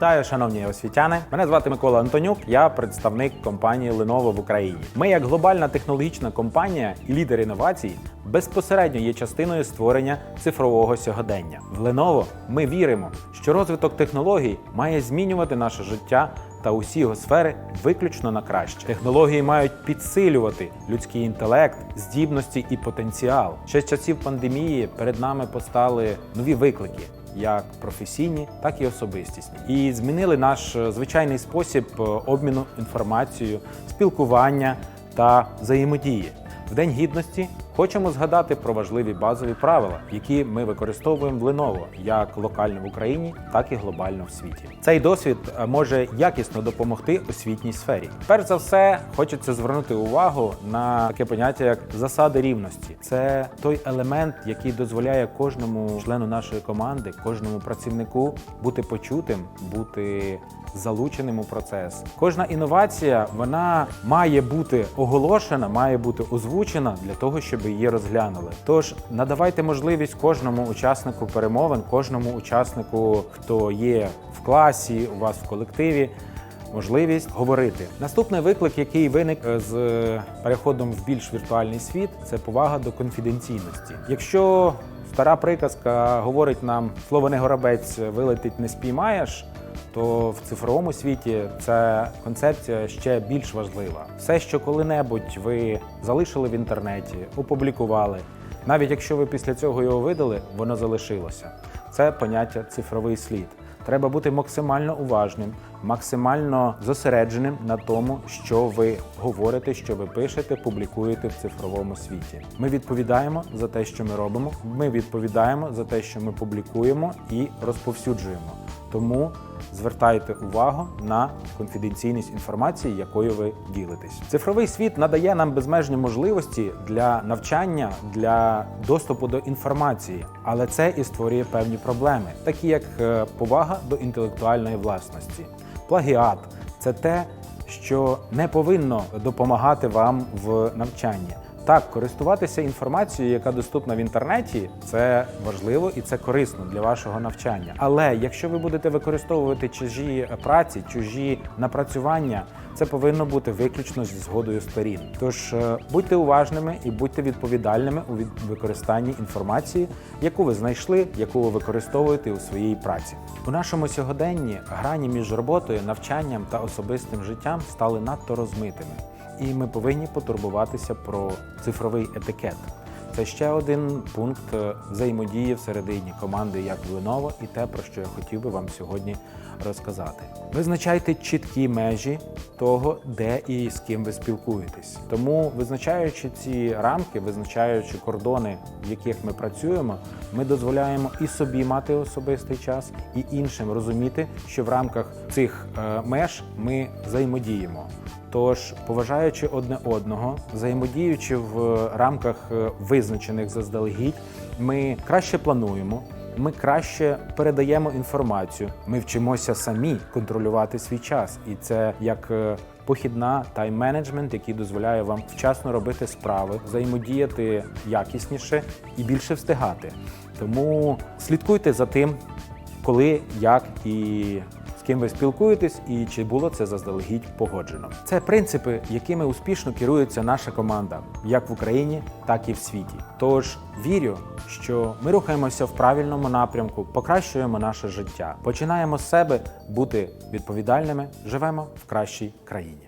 Вітаю, шановні освітяни. Мене звати Микола Антонюк. Я представник компанії Lenovo в Україні. Ми, як глобальна технологічна компанія і лідер інновацій, безпосередньо є частиною створення цифрового сьогодення. В Lenovo ми віримо, що розвиток технологій має змінювати наше життя та усі його сфери виключно на краще. Технології мають підсилювати людський інтелект, здібності і потенціал. Ще з часів пандемії перед нами постали нові виклики як професійні, так і особистісні, і змінили наш е, звичайний спосіб е, обміну інформацією, спілкування та взаємодії. В День гідності хочемо згадати про важливі базові правила, які ми використовуємо в Lenovo як локально в Україні, так і глобально в світі. Цей досвід е, може якісно допомогти освітній сфері. Перш за все, хочеться звернути увагу на таке поняття як засади рівності. Це той елемент, який дозволяє кожному члену нашої команди, кожному працівнику бути почутим, бути залученим у процес. Кожна інновація вона має бути оголошена, має бути озвучена для того, щоб її розглянули. Тож надавайте можливість кожному учаснику перемовин, кожному учаснику, хто є в класі, у вас в колективі. Можливість говорити. Наступний виклик, який виник е, з переходом в більш віртуальний світ, це повага до конфіденційності. Якщо стара приказка говорить нам слово не горобець вилетить не спіймаєш, то в цифровому світі ця концепція ще більш важлива. Все, що коли-небудь ви залишили в інтернеті, опублікували, навіть якщо ви після цього його видали, воно залишилося. Це поняття цифровий слід. Треба бути максимально уважним, максимально зосередженим на тому, що ви говорите, що ви пишете, публікуєте в цифровому світі. Ми відповідаємо за те, що ми робимо. Ми відповідаємо за те, що ми публікуємо і розповсюджуємо. Тому звертайте увагу на конфіденційність інформації, якою ви ділитесь. Цифровий світ надає нам безмежні можливості для навчання, для доступу до інформації, але це і створює певні проблеми, такі як е, повага до інтелектуальної власності. Плагіат це те, що не повинно допомагати вам в навчанні. Так, користуватися інформацією, яка доступна в інтернеті, це важливо і це корисно для вашого навчання. Але якщо ви будете використовувати чужі праці, чужі напрацювання, це повинно бути виключно зі згодою сторін. Тож е, будьте уважними і будьте відповідальними у використанні інформації, яку ви знайшли, яку ви використовуєте у своїй праці. У нашому сьогоденні грані між роботою, навчанням та особистим життям стали надто розмитими і ми повинні потурбуватися про цифровий етикет. Це ще один пункт е, взаємодії всередині команди як Lenovo і те, про що я хотів би вам сьогодні розказати. Визначайте чіткі межі того, де і з ким ви спілкуєтесь. Тому, визначаючи ці рамки, визначаючи кордони, в яких ми працюємо, ми дозволяємо і собі мати особистий час, і іншим розуміти, що в рамках цих е, меж ми взаємодіємо. Тож, поважаючи одне одного, взаємодіючи в рамках е, визначених заздалегідь, ми краще плануємо. Ми краще передаємо інформацію. Ми вчимося самі контролювати свій час, і це як е, похідна тайм-менеджмент, який дозволяє вам вчасно робити справи, взаємодіяти якісніше і більше встигати. Тому слідкуйте за тим, коли, як і з ким ви спілкуєтесь і чи було це заздалегідь погоджено. Це принципи, якими успішно керується наша команда, як в Україні, так і в світі. Тож вірю, що ми рухаємося в правильному напрямку, покращуємо наше життя, починаємо з себе бути відповідальними, живемо в кращій країні.